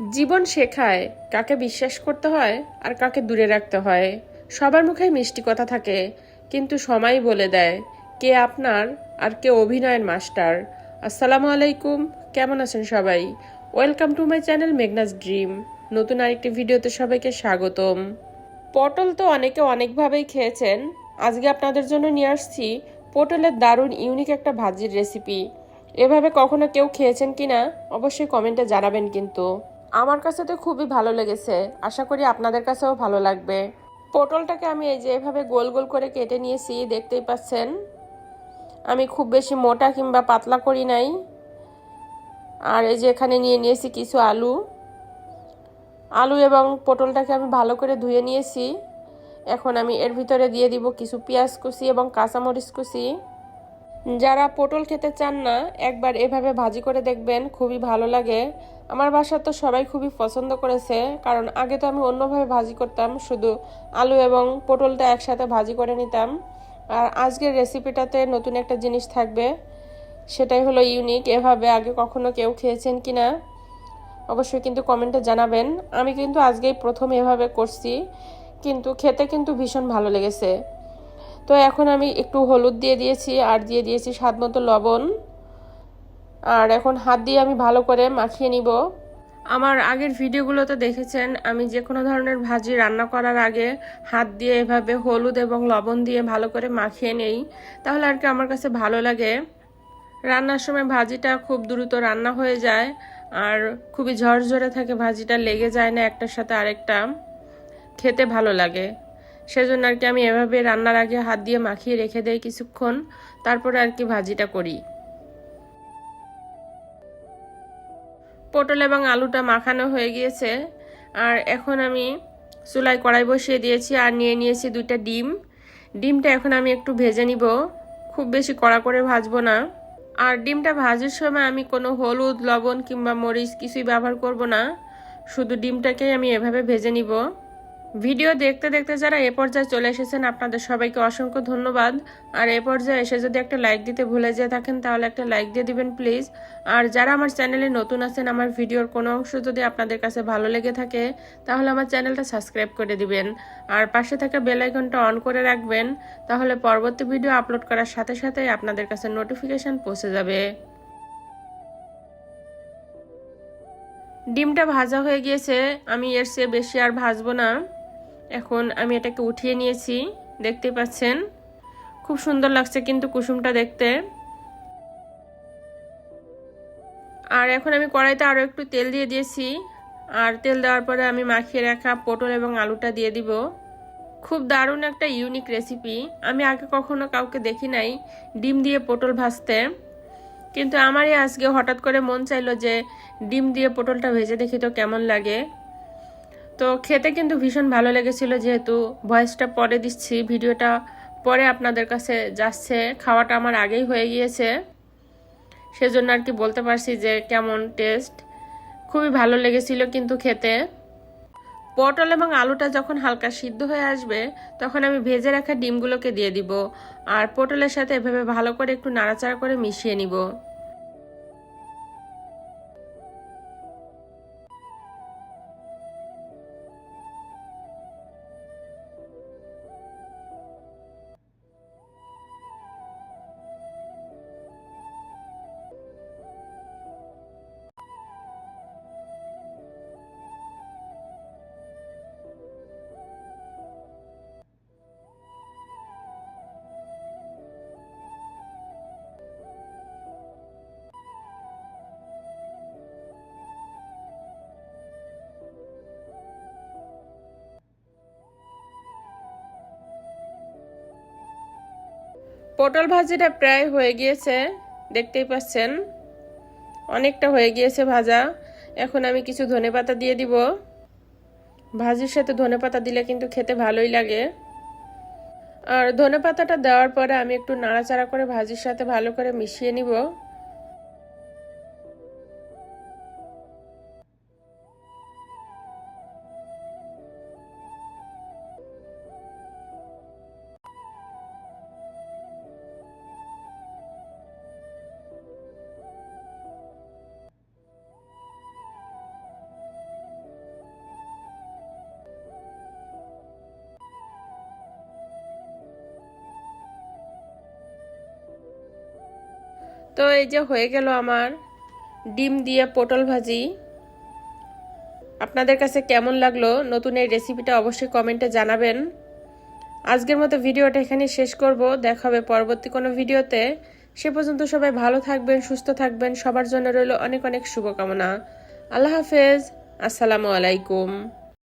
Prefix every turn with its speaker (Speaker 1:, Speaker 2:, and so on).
Speaker 1: জীবন শেখায়, কাকে বিশ্বাস করতে হয় আর কাকে দূরে রাখতে হয়। সবার মুখে মিষ্টি কথা থাকে, কিন্তু সময় বলে দেয় কে আপনার আর কে অভিনয়ের মাস্টার। আসসালামু আলাইকুম, কেমন আছেন সবাই? Welcome to my channel Meghna's dream. নতুন আরেকটি ভিডিওতে সবাইকে স্বাগতম। পটল তো অনেকে অনেকভাবেই খেয়েছেন। আজকে আপনাদের জন্য নিয়ে আসছি পটলের দারুণ ইউনিক একটা ভাজির রেসিপি এভাবে কখনো কেউ খেয়েছেন কিনা? অবশ্যই কমেন্টে জানাবেন কিন্তু। আমার কাছে তো খুবই ভালো লেগেছে। আশা করি আপনাদের কাছেও ভালো লাগবে। পটলটাকে আমি এই যে এভাবে গোল গোল করে কেটে নিয়েছি, দেখতেই পাচ্ছেন। আমি খুব বেশি মোটা কিংবা পাতলা করি নাই। আর এই যে এখানে নিয়ে নিয়েছি কিছু আলু। আলু এবং পটলটাকে আমি ভালো করে ধুয়ে নিয়েছি। এখন আমি এর ভিতরে দিয়ে দিব কিছু পেঁয়াজ কুচি এবং কাঁচামরিচ কুচি। যারা পটল খেতে চান না, একবার এভাবে ভাজি করে দেখবেন, খুবই ভালো লাগে। আমার বাসার তো সবাই খুবই পছন্দ করেছে, কারণ আগে তো আমি অন্যভাবে ভাজি করতাম, শুধু আলু এবং পটলটা একসাথে ভাজি করে নিতাম। আর আজকের রেসিপিটাতে নতুন একটা জিনিস থাকবে, সেটাই হলো ইউনিক এভাবে আগে কখনো কেউ খেয়েছেন কি না অবশ্যই কিন্তু কমেন্টে জানাবেন। আমি কিন্তু আজকেই প্রথম এভাবে করছি, কিন্তু খেতে কিন্তু ভীষণ ভালো লেগেছে। তো এখন আমি একটু হলুদ দিয়ে দিয়েছি, আর দিয়ে দিয়েছি স্বাদ মতো লবণ। আর এখন হাত দিয়ে আমি ভালো করে মাখিয়ে নিব। আমার আগের ভিডিওগুলোতে দেখেছেন, আমি যে কোনো ধরনের ভাজি রান্না করার আগে হাত দিয়ে এভাবে হলুদ এবং লবণ দিয়ে ভালো করে মাখিয়ে নেই। তাহলে আর কি আমার কাছে ভালো লাগে। রান্নার সময় ভাজিটা খুব দ্রুত রান্না হয়ে যায়, আর খুবই ঝরঝরে থাকে, ভাজিটা লেগে যায় না একটার সাথে আরেকটা। খেতে ভালো লাগে। সেজন্য আর কি আমি এভাবে রান্নার আগে হাত দিয়ে মাখিয়ে রেখে দেই কিছুক্ষণ, তারপরে আর কি ভাজিটা করি। পটল এবং আলুটা মাখানো হয়ে গিয়েছে, আর এখন আমি চুলায় কড়াই বসিয়ে দিয়েছি আর নিয়ে নিয়েছি দুইটা ডিম। ডিমটা এখন আমি একটু ভেজে নিব, খুব বেশি কড়া করে ভাজবো না। আর ডিমটা ভাজার সময় আমি কোনো হলুদ, লবণ কিংবা মরিচ কিছুই ব্যবহার করব না, শুধু ডিমটাকেই আমি এভাবে ভেজে নিব। ভিডিও দেখতে দেখতে যারা এ পর্যায়ে চলে এসেছেন, আপনাদের সবাইকে অসংখ্য ধন্যবাদ। আর এ পর্যায়ে এসে যদি একটা লাইক দিতে ভুলে যেয়ে থাকেন, তাহলে একটা লাইক দিয়ে দিবেন প্লিজ আর যারা আমার চ্যানেলে নতুন আছেন, আমার ভিডিওর কোনো অংশ যদি আপনাদের কাছে ভালো লেগে থাকে, তাহলে আমার চ্যানেলটা সাবস্ক্রাইব করে দিবেন। আর পাশে থাকা বেল আইকনটা অন করে রাখবেন, তাহলে পরবর্তী ভিডিও আপলোড করার সাথে সাথে আপনাদের কাছে নোটিফিকেশান পৌঁছে যাবে। ডিমটা ভাজা হয়ে গিয়েছে, আমি এর চেয়ে বেশি আর ভাজবো না। এখন আমি এটাকে উঠিয়ে নিয়েছি, দেখতে পাচ্ছেন? খুব সুন্দর লাগছে কিন্তু কুসুমটা দেখতে। আর এখন আমি কড়াইতে আরও একটু তেল দিয়ে দিয়েছি। আর তেল দেওয়ার পরে আমি মাখিয়ে রাখা পটল এবং আলুটা দিয়ে দিব। খুব দারুণ একটা ইউনিক রেসিপি আমি আগে কখনো কাউকে দেখি নাই ডিম দিয়ে পটল ভাজতে। কিন্তু আমারই আজকে হঠাৎ করে মন চাইলো যে ডিম দিয়ে পটলটা ভেজে দেখি তো কেমন লাগে। তো খেতে কিন্তু ভীষণ ভালো লেগেছিল যেহেতু ভয়েসটা পরে দিচ্ছি, ভিডিওটা পরে আপনাদের কাছে যাচ্ছে, খাওয়াটা আমার আগেই হয়ে গিয়েছে। সেজন্য আর কি বলতে পারছি যে কেমন টেস্ট। খুবই ভালো লেগেছিল কিন্তু খেতে। পটল এবং আলুটা যখন হালকা সিদ্ধ হয়ে আসবে, তখন আমি ভেজে রাখা ডিমগুলোকে দিয়ে দিব। আর পটলের সাথে এভাবে ভালো করে একটু নাড়াচাড়া করে মিশিয়ে নিব। পটল ভাজিটা প্রায় হয়ে গিয়েছে, দেখতেই পাচ্ছেন। অনেকটা হয়ে গিয়েছে ভাজা। এখন আমি কিছু ধনে পাতা দিয়ে দিব। ভাজির সাথে ধনে পাতা দিলে কিন্তু খেতে ভালোই লাগে। আর ধনে পাতাটা দেওয়ার পরে আমি একটু নাড়াচাড়া করে ভাজির সাথে ভালো করে মিশিয়ে নিব। তো এই যে হয়ে গেল আমার ডিম দিয়ে পটল ভাজি। আপনাদের কাছে কেমন লাগল? নতুন এই রেসিপিটা অবশ্যই কমেন্টে জানাবেন। আজকের মতো ভিডিওটা এখানে শেষ করব। দেখা হবে পরবর্তী কোনো ভিডিওতে। সে পর্যন্ত সবাই ভালো থাকবেন, সুস্থ থাকবেন। সবার জন্য রইল অনেক অনেক শুভকামনা। আল্লাহ হাফেজ। আসসালামু আলাইকুম।